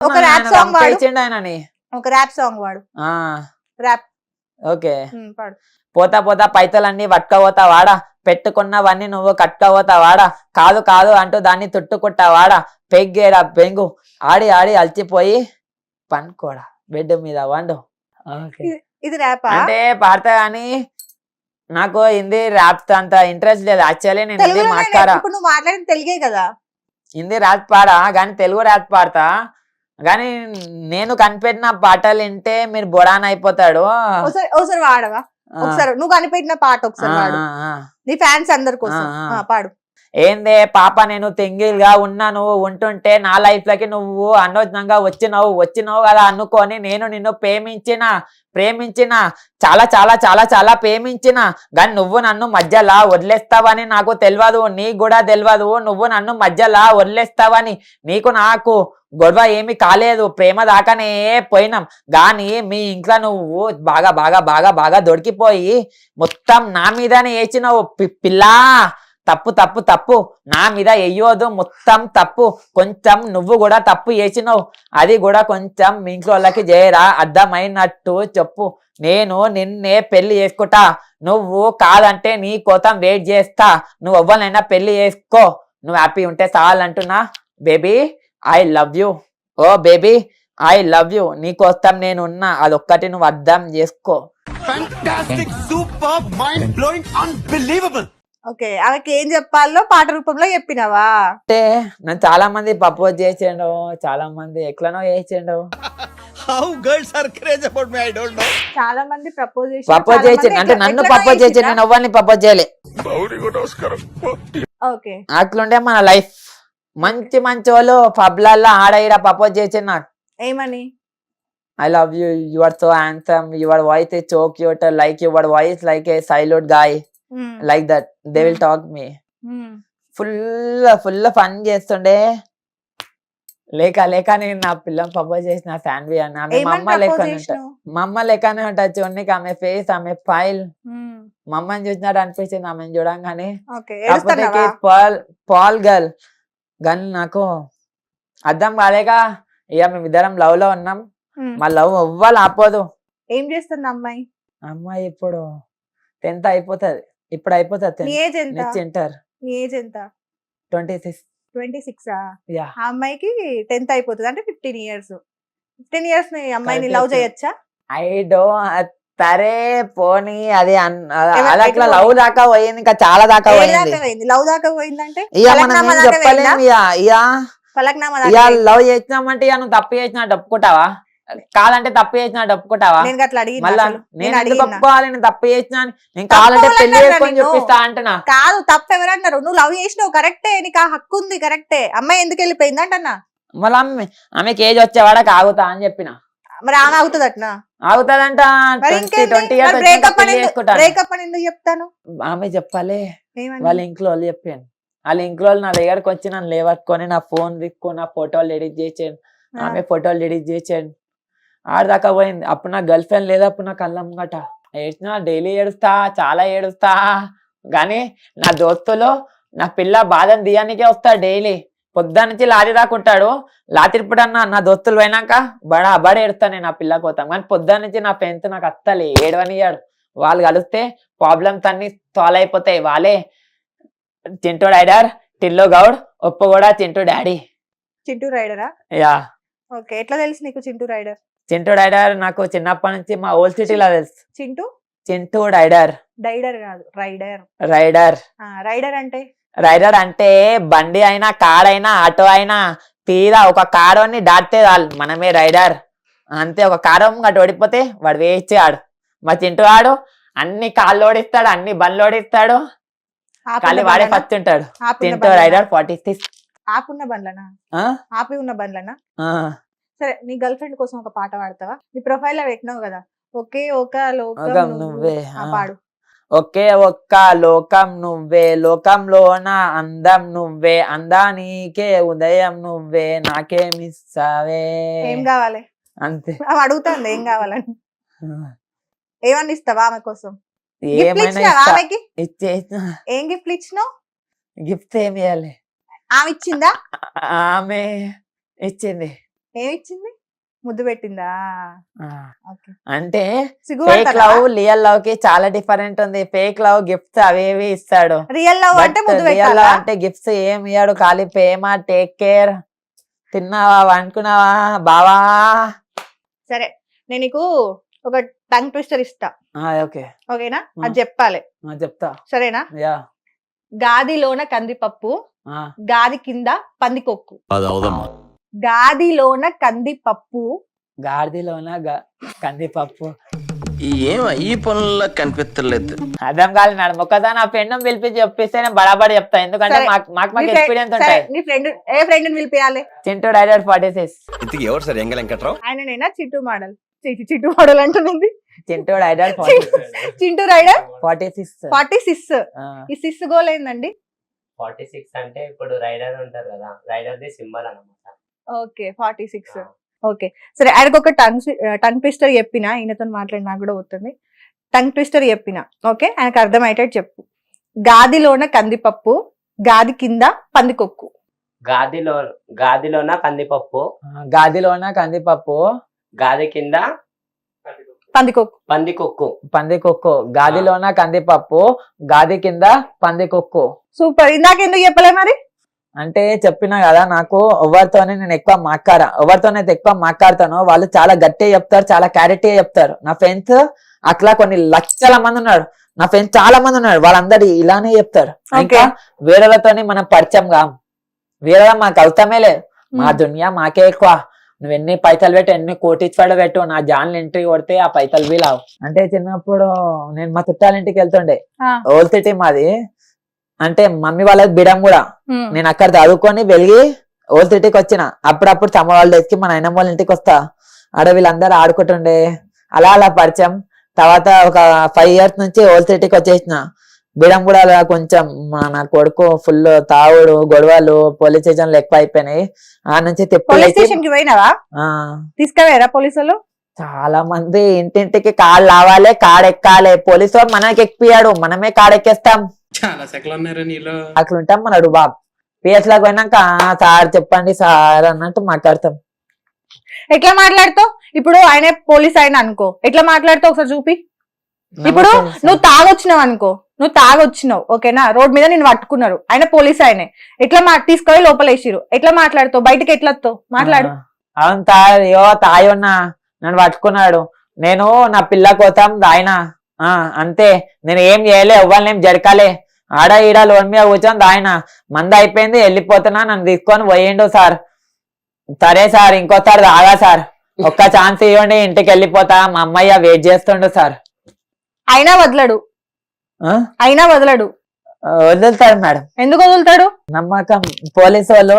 ఒక rap song వాడు. పంపించిండు ఆయనని. ఒక ర్యాప్ సాంగ్ వాడు. ఆ, ర్యాప్ ఓకే. పాడు. పోతా పోతా పైతలన్నీ పట్టుకపోతా వాడా. పెట్టుకున్నవన్నీ నువ్వు కట్టుకపోతా వాడా. కాదు కాదు అంటూ దాన్ని తుట్టుకుంటా వాడా. పెగ్గేరా పెంగు ఆడి ఆడి అలసిపోయి పనుకోడా. బెడ్ మీద వండు. ఇది ర్యాపా అంటే పాడతా కానీ నాకు హిందీ ర్యాప్ అంత ఇంట్రెస్ట్ లేదు. యాక్చువల్లీ నేను హిందీ మాట్లాడా ఇప్పుడు నువ్వు మాట్లాడిన తెలుగే కదా. హిందీ ర్యాప్ పాడా? కానీ తెలుగు ర్యాప్ పాడతా. కానీ నేను కనిపెట్టిన పాటలు వింటే మీరు బొడాన్ అయిపోతాడు. ఒకసారి ఒకసారి వాడవా? ఒకసారి నువ్వు కనిపెట్టిన పాట ఒకసారి వాడు. నీ ఫ్యాన్స్ అందరి కోసం. పాడు. ఏందే పాప నేను తెంగిల్గా ఉన్నా నువ్వు ఉంటుంటే నా లైఫ్ లకి నువ్వు అనవసరంగా వచ్చినావు వచ్చినావు కదా అనుకొని నేను నిన్ను ప్రేమించిన ప్రేమించిన చాలా చాలా చాలా చాలా ప్రేమించిన కానీ నువ్వు నన్ను మధ్యలా వదిలేస్తావని నాకు తెలియదు నీకు కూడా తెలియదు నువ్వు నన్ను మధ్యలా వదిలేస్తావని నీకు నాకు గొడవ ఏమి కాలేదు ప్రేమ దాకానే పోయినాం. కానీ మీ ఇంట్లో నువ్వు బాగా బాగా బాగా బాగా దొరికిపోయి మొత్తం నా మీదనే వేసినావు పిల్లా! తప్పు తప్పు తప్పు. నా మీద ఎయ్యోదు మొత్తం తప్పు. కొంచెం నువ్వు కూడా తప్పు చేసినావు. అది కూడా కొంచెం మీ ఇంట్లో వాళ్ళకి చేయరా? అర్థమైనట్టు చెప్పు. నేను నిన్నే పెళ్ళి చేసుకుంటా. నువ్వు కాదంటే నీ కోసం వెయిట్ చేస్తా. నువ్వు ఎవరినైనా పెళ్ళి చేసుకో. నువ్వు హ్యాపీ ఉంటే చాలంటున్నా. Baby I love you oh baby I love you నీకోసం నేను ఉన్నా. అదొక్కటి నువ్వు అర్థం చేసుకో. ఓకే. ఆమెకి ఏం చెప్పాలో పాట రూపంలో చెప్పినావా? అంటే నన్ను చాలా మంది ప్రపోజ్ చేసిండు. చాలా మంది ఎట్లనో చేసిండు know. చాలా మంది ప్రపోజ్ చేసి ప్రపోజ్ చేసిండు. అంటే నన్ను ప్రపోజ్ చేసిండు? నేను ఎవరిని ప్రపోజ్ చేయలే. ఓకే. అట్లుండే మన లైఫ్. మంచి మంచి వాళ్ళు పబ్లల్లో ఆడ ఈడ ప్రపోజ్ చేసిండు నాకు. ఏమని? I love you you are so handsome your voice is so cute like your voice like a silent guy like that they will talk me. Full full fun చేస్తుండే. లేక లేక నేను నా పిల్లని ప్రపోజ్ చేసిన శాండ్వి అని ఆమె మా అమ్మ లెక్కనే మా అమ్మ లెక్కనే ఉంటుంది చూడండి ఆమె ఫేస్ ఆమె ఫైల్ ఉమ్, మా అమ్మని చూసినట్టు అనిపించింది ఆమెను చూడంగానే. పాల్ పాల్ గర్ల్. కానీ నాకు అర్థం కాలేక ఇక మేమిద్దరం లవ్లో ఉన్నాం. ఉమ్. మా లవ్ ఎవ్వరు ఆపోదు ఏం చేస్తుంది అమ్మాయి? అమ్మాయి ఇప్పుడు టెన్త్ అయిపోతుంది. ఇప్పుడు అయిపోతుంది నీ ఏజ్ ఎంత? Next inter. నీ ఏజ్ ఎంత? Twenty six. Twenty six yeah. అమ్మాయికి టెన్త్ అయిపోతుంది. అంటే ఫిఫ్టీన్ ఇయర్స్. ఫిఫ్టీన్ ఇయర్స్ని అమ్మాయిని లవ్. చేయొచ్చా? ఐ డో సరే పోనీ అది ఎటు లవ్ దాకా పోయింది ఇంకా చాలా దాకా పోయింది. లవ్ దాకా పోయిందంటే? ఇక మనం చెప్పలేము ఇక లవ్ చేసినామంటే ఇక నువ్వు తప్పు చేసినట్టు ఒప్పుకుంటావా కాదంటే తప్పు చేసినట్టు ఒప్పుకుంటావా నేను ఒప్పుకోవాలి నేను తప్పు చేసిన? నేను కావాలంటే పెళ్ళి చేసుకొని? చూపిస్తా అంటున్నా. కాదు తప్పు ఎవరన్నారు? నువ్వు లవ్ చేసినావు కరెక్టే. నీకు ఆ హక్కు ఉంది కరెక్టే. అమ్మాయి ఎందుకు వెళ్ళిపోయింది అంటన్నా? మళ్ళీ ఆమె ఆమెకి ఏజ్ వచ్చేవాడకి ఆగుతా అని చెప్పిన. మరి ఆమె అవుతుంది అట్నా చెప్తాను? ఆమె చెప్పాలి? వాళ్ళ ఇంట్లో వాళ్ళు చెప్పాను. వాళ్ళ ఇంట్లో నా దగ్గరకు వచ్చి నన్ను లేవట్టుకొని నా ఫోన్ తీసుకొని నా ఫోటోలు ఎడిట్ చేసాను ఆమె ఫోటోలు ఎడిట్ చేసాను ఆడదాకా పోయింది. అప్పుడు నా గర్ల్ ఫ్రెండ్ లేదా అప్పుడు నా కళ్ళం గట ఏడ్చినా డైలీ ఏడుస్తా చాలా ఏడుస్తా. కానీ నా దోస్తులు నా పిల్ల బాధను తీయడానికే వస్తా డైలీ. పొద్దున్న నుంచి లారీ దాకుంటాడు లాతిరిప్పుడు అన్న నా దోస్తులు పోయినాక బడా బడ ఏడుస్తా నేను నా పిల్ల కోతాం కానీ పొద్దున్న నుంచి నా ఫ్రెండ్స్ నాకు అత్తలే ఏడవనియాడు వాళ్ళు కలిస్తే ప్రాబ్లమ్స్ అన్ని సాల్వ్ అయిపోతాయి. వాళ్ళే చింటూ డైడర్ టిల్లు గౌడ్ ఒప్పు కూడా చింటూ డాడీ. చింటూ రైడరా? యా. ఓకే ఎట్లా తెలుసు నీకు చింటూ రైడర్? చింటూ డైడర్ నాకు చిన్నప్పటి నుంచి మా ఓల్డ్ సిటీలో తెలుసు. చింటూ? చింటూ డైడర్ డైడర్ కాదు రైడర్. రైడర్. రైడర్ అంటే? రైడర్ అంటే బండి అయినా కార్ అయినా ఆటో అయినా తీరా ఒక కారుని దాటితే చాలు. మనమే రైడర్. అంతే ఒక కారు అటు ఓడిపోతే వాడు వేస్ట్ ఆడు మా చింటూ ఆడు అన్ని కాళ్ళు ఓడిస్తాడు అన్ని బండ్లు ఓడిస్తాడు. ఖాళీ వాడే? ఫస్ట్ ఉంటాడు. చింటూ? రైడర్ ఫార్టీ సిక్స్ ఆపున్న బండ్లనా? ఆపి ఉన్న బండ్లనా? సరే నీ గర్ల్ ఫ్రెండ్ కోసం ఒక పాట పాడతావా? నీ ప్రొఫైల్లో పెట్టినావు కదా ఒకే ఒక లోకం నువ్వు. పాడు. ఒకే ఒక్క లోకం నువ్వే లోకంలోన అందం నువ్వే అందానికే ఉదయం నువ్వే నాకే మిస్ అవే. ఏం కావాలి? అంతే. ఆమె అడుగుతుంది ఏం కావాలని. ఏమన్నా ఇస్తావా ఆమె కోసం? ఏమైనా. ఆమెకి? ఏం గిఫ్ట్ ఇచ్చినావు? గిఫ్ట్ ఏమి ఇవ్వాలి ఆమె ఇచ్చిందా? ఆమె ఇచ్చింది. ఏమిచ్చింది? ముద్దు పెట్టిందా? ఆ, ఓకే. అంటే ఫేక్ లవ్ రియల్ లవ్కి చాలా డిఫరెంట్ ఉంది. ఫేక్ లవ్ గిఫ్ట్స్ అవి ఇవి ఇస్తాడు. రియల్ లవ్ అంటే ముద్దు రియల్ లవ్ అంటే గిఫ్ట్స్ ఏం ఇయ్యాడు. ఖాళీ ప్రేమ టేక్ కేర్. తిన్నావా? వండుకున్నావా? బావా? సరే. నేను నీకు ఒక టంగ్ ట్విస్టర్ ఇస్తా. ఓకే. ఓకేనా. అది చెప్పాలి. చెప్తా. సరేనా? యా. గాదిలోన కందిపప్పు ఆ, గాది కింద పందికొక్కు. అది అవదమ్మా. గాదిలోన కందిపప్పు. గాడిదలోన గ- కందిపప్పు. ఏం ఈ పనుల్లో కనిపించలేదు అర్థం కాదు మేడం ఒకసారి నా ఫ్రెండ్ పిలిపించి చెప్పిస్తే నేను బరాబడి చెప్తా. ఎందుకంటే సరే. మాకు మాకు మాకు నీ ఎక్స్పీరియన్స్ సరే ఉంటాయి. నీ ఫ్రెండ్ ఏ friend పిలిపియాలి? Chintu direct forty six. ఇంతకి ఎవరు సార్ ఎంగ వెంకట్రావు? ఆయన నేనా చిట్టు మోడల్? చి- చిట్టు మోడల్ అంటుంది Chintu direct forty six. Chintu rider forty six. Forty six. ఈ సిక్స్ గోల్ ఏందండి? ఫార్టీ సిక్స్ అంటే ఇప్పుడు రైడర్ ఉంటారు కదా. రైడర్ ది సింబల్ అనమాట ఓకే ఫార్టీ సిక్స్. ఓకే. సరే ఆయనకు ఒక టంగ్ టంగ్ ట్విస్టర్ చెప్పిన ఈయనతో మాట్లాడి నాకు కూడా అవుతుంది టంగ్ ట్విస్టర్ చెప్పిన ఓకే? ఆయనకు అర్థమయ్యేటట్టు చెప్పు. గాదిలోన కందిపప్పు గాది కింద పందికొక్కు. గాదిలో గాదిలోన కందిపప్పు. గాదిలోన కందిపప్పు. గాది కింద పందికొక్కు. పందికొక్కు. పందికొక్కు. గాదిలోన కందిపప్పు గాది కింద పందికొక్కు. సూపర్. ఇందాక ఎందుకు చెప్పలే మరి? అంటే చెప్పినా కదా నాకు ఎవరితోనే నేను ఎక్కువ మాట్లాడా ఎవరితోనైతే ఎక్కువ మాట్లాడతానో వాళ్ళు చాలా గట్టిగా చెప్తారు చాలా క్లారిటీగా చెప్తారు. నా ఫ్రెండ్స్ అట్లా కొన్ని లక్షల మంది ఉన్నారు. నా ఫ్రెండ్స్ చాలా మంది ఉన్నారు. వాళ్ళందరూ ఇలానే చెప్తారు. ఇంకా వేరేలతోని మనం పరిచయం కాం. వేరే మాకు అవసరమే లేదు. మా దునియా మాకే ఎక్కువ. నువ్వు ఎన్ని పైసలు పెట్టు ఎన్ని కోటిచ్చాడు పెట్టు నా జాన్లు ఎంట్రీ కొడితే ఆ పైసలు వీలావు. అంటే చిన్నప్పుడు నేను మా చుట్టాల ఇంటికి వెళ్తుండే. ఓల్ సిటీ మాది. అంటే మమ్మీ వాళ్ళది బిడం కూడా. నేను అక్కడ చదువుకొని వెలిగి ఓల్ సిటీకి వచ్చిన. అప్పుడప్పుడు సమ్మర్ హాలిడేస్కి మా నాయనమ్మ వాళ్ళ ఇంటికి వస్తా. ఆడ వీళ్ళందరూ ఆడుకుంటుండే. అలా అలా పరిచయం. తర్వాత ఒక ఫైవ్ ఇయర్స్ నుంచి ఓల్ సిటీకి వచ్చేసిన. బిడం కూడా అలా కొంచెం మా నా కొడుకు ఫుల్ తావుడు గొడవలు పోలీస్ స్టేషన్లు ఎక్కువ అయిపోయినాయి. ఆ నుంచి పోలీస్ ఆ, తీసుకుపోయారా పోలీసులు చాలా మంది ఇంటింటికి కాళ్ళు లావాలి కాడెక్కాలి. పోలీసు మనకి ఎక్కియాడు మనమే కాడెక్కేస్తాం. చాలా సెకలు ఉన్నారా నీలో అట్లుంటాం మన రుబాబ్ పిఎస్ లాగా పోయినాక "ఆ, సార్ చెప్పండి సార్ అన్నట్టు మాట్లాడతాం. ఎట్లా మాట్లాడుతావు? ఇప్పుడు ఆయన పోలీస్ ఆయన అనుకో. ఎట్లా మాట్లాడుతావు ఒకసారి చూపి. ఇప్పుడు నువ్వు తాగొచ్చినావు అనుకో. నువ్వు తాగొచ్చినావు ఓకేనా? రోడ్ మీద నేను పట్టుకున్నారు. ఆయన పోలీస్ ఆయనే. ఎట్లా మా తీసుకొని లోపలేసిరు ఎట్లా మాట్లాడుతావు? బయటకి ఎట్లా వస్తావు? మాట్లాడు. ఆ, అవును తాయ్. యో తాయి ఉన్నా నన్ను పట్టుకున్నాడు. నేను నా పిల్ల కోసం దాయినా. ఆ అంతే. నేను ఏం చేయలే ఎవ్వరిని ఏం జరకాలే. ఆడ ఈడ లోన్ మీద కూర్చొని దాయినా మంద అయిపోయింది వెళ్ళిపోతున్నా నన్ను తీసుకొని పోయిండు సార్. సరే సార్ ఇంకోసారి తాగా సార్. ఒక్క ఛాన్స్ ఇవ్వండి ఇంటికి వెళ్ళిపోతా. మా అమ్మయ్య వెయిట్ చేస్తుండు సార్. అయినా వదలడు. ఆ? అయినా వదలడు. వదులుతాడు మేడం. ఎందుకు వదులుతాడు? నమ్మకం. పోలీసు వాళ్ళు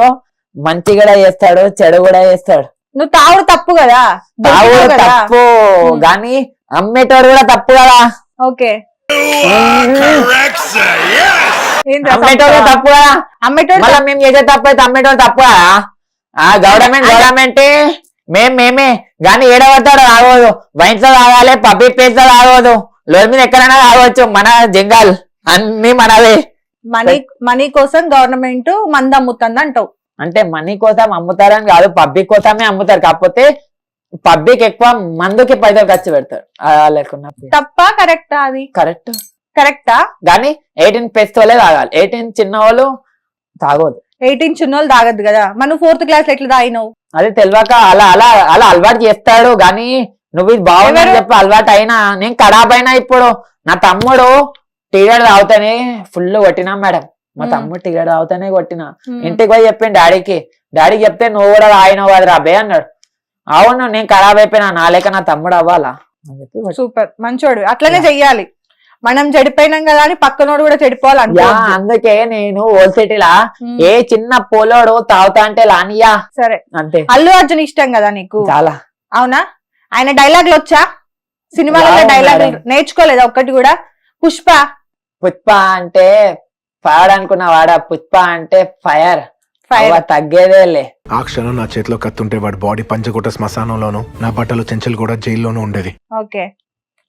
మంచి కూడా చేస్తాడు చెడు కూడా చేస్తాడు. నువ్వు తాగుడు తప్పు కదా? తాగుడు తప్పు. గాని అమ్మేటోడు కూడా తప్పు కదా. ఓకే. అమ్మేటోడు తప్పా? మళ్ళీ మేము చేసే తప్పు అయితే అమ్మేటోడు తప్పు ఆ గవర్నమెంట్ గవర్నమెంట్. మేం మేమే. గాని ఏడవతాడు ఆగోదు వైన్స్లో తాగాలి పబ్లిక్ ప్లేస్లో తాగోదు లోన్ మీద ఎక్కడైనా తాగవచ్చు మన జంగాల్. అన్ని మనవే. మనీ మనీ కోసం గవర్నమెంట్ మంద అమ్ముతుంది అంటావు. అంటే మనీ కోసం అమ్ముతారని కాదు పబ్లిక్ కోసమే అమ్ముతారు. కాకపోతే పబ్లిక్ ఎక్కువ మందుకి పైసలు ఖర్చు పెడతారు. అలా లేకున్నా. తప్ప కరెక్టా అది? కరెక్ట్. కరెక్టా? కానీ ఎయిటీన్ ప్లస్ వాళ్ళే తాగాలి. ఎయిటీన్ చిన్న వాళ్ళు తాగోదు ఎయిటీన్ చిన్నోళ్ళు తాగద్దు కదా? మనం ఫోర్త్ క్లాస్ ఎట్లా తాగినావు? అది తెలియక అలా అలా అలా అలవాటు చేస్తాడు. కానీ నువ్వు ఇది బాగుందని ఎవరు? చెప్పి అలవాటు అయినా నేను ఖరాబ్ అయినా ఇప్పుడు. నా తమ్ముడు టీగడ్ తాగుతానే ఫుల్ కొట్టినా మేడం. మా మ్మ్. తమ్ముడు టీగడ్ తాగుతానే కొట్టినా. ఇంటికి పోయి చెప్పిండు డాడీకి. డాడీకి చెప్తే నువ్వు కూడా తాగినావు కదా రాబే అన్నాడు. అవును నేను ఖరాబ్ అయిపోయినా. నా లేక నా తమ్ముడు అవ్వాలా. సూపర్. మంచోడు. అట్లనే చెయ్యాలి. మనం చెడిపోయినాం కదా అని పక్కనోడు కూడా చెడిపోవాలి యా అనుకో అందుకే నేను ఓల్ సిటీలా ఏ చిన్న పోలోడు తాగుతా అంటే లానియా. సరే. అంతే. అల్లు అర్జున్ ఇష్టం కదా నీకు? చాలా. అవునా? ఆయన డైలాగులు వచ్చా? సినిమాలలో మేడం. నేర్చుకోలేదా ఒక్కటి కూడా? పుష్ప. పుష్ప అంటే ఫైర్ అనుకున్న వాడ? పుష్ప అంటే ఫైర్. ఫైర్. తగ్గేదేలే ఆ క్షణం నా చేతిలో కత్తుంటే వాడి బాడీ పంచకోట శ్మశానంలోను నా బట్టలు చెంచల్ కూడా జైల్లోనూ ఉండేది. ఓకే.